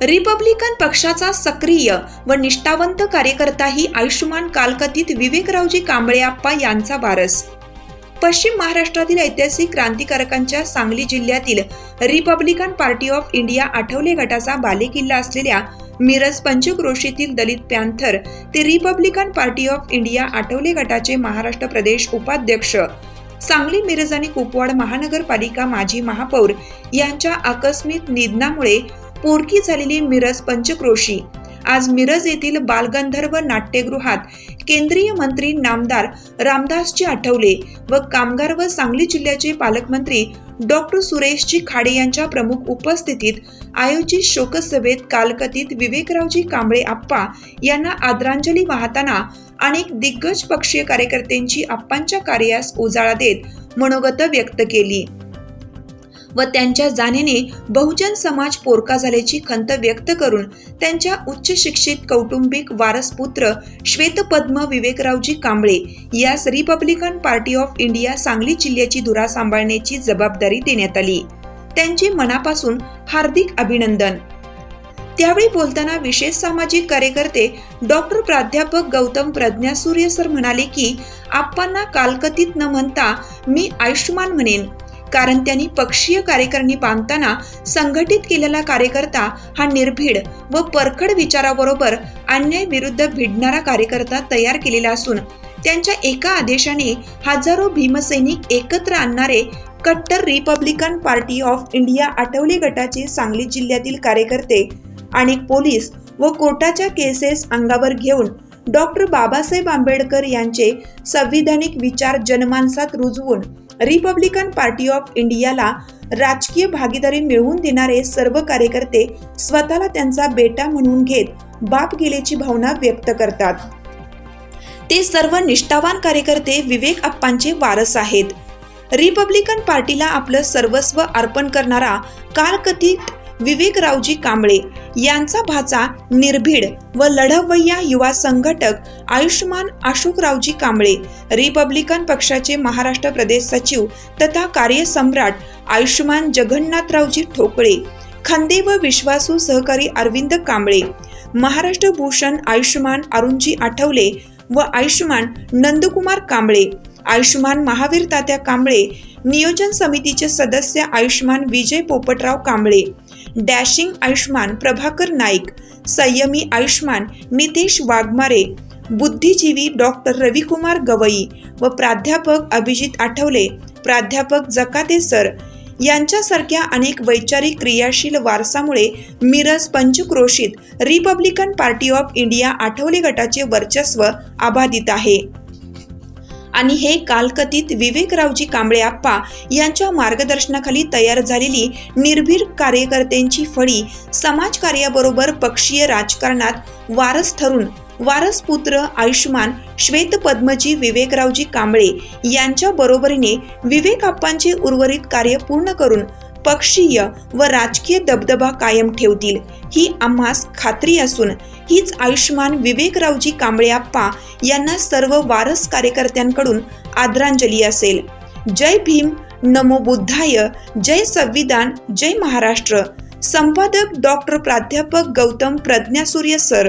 Republican पक्षाचा सक्रिय व निष्ठावंत कार्यकर्ताही आयुष्यमान कालकथित विवेकरावजी कांबळे आप्पा यांचा वारस. पश्चिम महाराष्ट्रातील ऐतिहासिक क्रांतिकारकांच्या सांगली जिल्ह्यातील Republican Party of India Athawale गटाचा बालेकिल्ला असलेल्या मिरज पंचक्रोशीतील दलित पॅन्थर ते Republican Party of India Athawale गटाचे महाराष्ट्र प्रदेश उपाध्यक्ष. सांगली मिरज आणि कुपवाड महानगरपालिका माजी महापौर यांच्या आकस्मिक निधनामुळे पोरकी झालेली मिरज पंचक्रोशी. आज मिरज येथील बालगंधर्व नाट्यगृहात केंद्रीय मंत्री नामदार रामदासजी आठवले व कामगार व सांगली जिल्ह्याचे पालकमंत्री डॉक्टर सुरेशजी खाडे यांच्या प्रमुख उपस्थितीत आयोजित शोकसभेत कालकथित विवेकरावजी कांबळे आप्पा यांना आदरांजली वाहताना अनेक दिग्गज पक्षीय कार्यकर्त्यांची आप्पांच्या कार्यास उजाळा देत मनोगत व्यक्त केली. व त्यांच्या जाणीने बहुजन समाज पोरका झाल्याची खंत व्यक्त करून त्यांच्या उच्च शिक्षित कौटुंबिक वारसपुत्र श्वेतपद्म विवेकरावजी कांबळे यास Republican Party of India Sangli जिल्ह्याची धुरा सांभाळण्याची जबाबदारी देण्यात आली. त्यांचे मनापासून हार्दिक अभिनंदन. त्यावेळी बोलताना विशेष सामाजिक कार्यकर्ते डॉक्टर प्राध्यापक गौतम प्रज्ञासूर्य सर म्हणाले की आप्पांना कालकथित न म्हणता मी आयुष्यमान म्हणेन. कारण त्यांनी पक्षीय कार्यकारिणी बांधताना संघटित केलेला कार्यकर्ता हा निर्भीड व परखड विचाराबरोबर अन्याय विरुद्ध भिडणारा कार्यकर्ता तयार केलेला असून त्यांच्या एका आदेशाने हजारो भीमसैनिक एकत्र आणणारे कट्टर Republican Party of India Athawale गटाचे सांगली जिल्ह्यातील कार्यकर्ते अनेक पोलीस व कोर्टाच्या केसेस अंगावर घेऊन डॉक्टर बाबासाहेब आंबेडकर यांचे संविधानिक विचार जनमानसात रुजवून रिपब्लिकन पार्टी ऑफ इंडियाला राजकीय भागीदारी मिळवून देणारे सर्व कार्यकर्ते स्वतःला त्यांचा बेटा म्हणून घेत बाप गेल्याची भावना व्यक्त करतात. ते सर्व निष्ठावान कार्यकर्ते विवेक अप्पांचे वारस आहेत. रिपब्लिकन पार्टीला आपलं सर्वस्व अर्पण करणारा कालकथित विवेकरावजी कांबळे यांचा भाचा निर्भीड व लढवय्या युवा संघटक आयुष्यमान अशोकरावजी कांबळे रिपब्लिकन पक्षाचे महाराष्ट्र प्रदेश सचिव तथा कार्यसम्राट आयुष्यमान जगन्नाथरावजी ठोकळे खंदे व विश्वासू सहकारी अरविंद कांबळे महाराष्ट्र भूषण आयुष्यमान अरुणजी आठवले व आयुष्यमान नंदकुमार कांबळे आयुष्यमान महावीर तात्या कांबळे नियोजन समितीचे सदस्य आयुष्यमान विजय पोपटराव कांबळे डॅशिंग आयुष्मान प्रभाकर नाईक संयमी आयुष्मान नितेश वाघमारे बुद्धिजीवी डॉक्टर रविकुमार गवई व प्राध्यापक अभिजित आठवले प्राध्यापक जकाते सर यांच्यासारख्या अनेक वैचारिक क्रियाशील वारसामुळे Miraj पंचक्रोशीत Republican Party of India Athawale गटाचे वर्चस्व अबाधित आहे. आणि हे कालकथित विवेकरावजी कांबळे आप्पा यांच्या मार्गदर्शनाखाली तयार झालेली निर्भीड कार्यकर्त्यांची फळी समाजकार्याबरोबर पक्षीय राजकारणात वारस ठरून वारसपुत्र आयुष्मान आयुष्यमान श्वेतपद्मजी विवेकरावजी कांबळे यांच्या बरोबरीने विवेकाप्पांचे उर्वरित कार्य पूर्ण करून पक्षीय व राजकीय दबदबा कायम ठेवतील ही आम्हास खात्री असून हीच आयुष्यमान विवेकरावजी कांबळे आप्पा यांना सर्व वारस कार्यकर्त्यांकडून आदरांजली असेल. जय भीम नमो बुद्धाय जय संविधान जय महाराष्ट्र. संपादक डॉक्टर प्राध्यापक गौतम प्रज्ञासूर्य सर.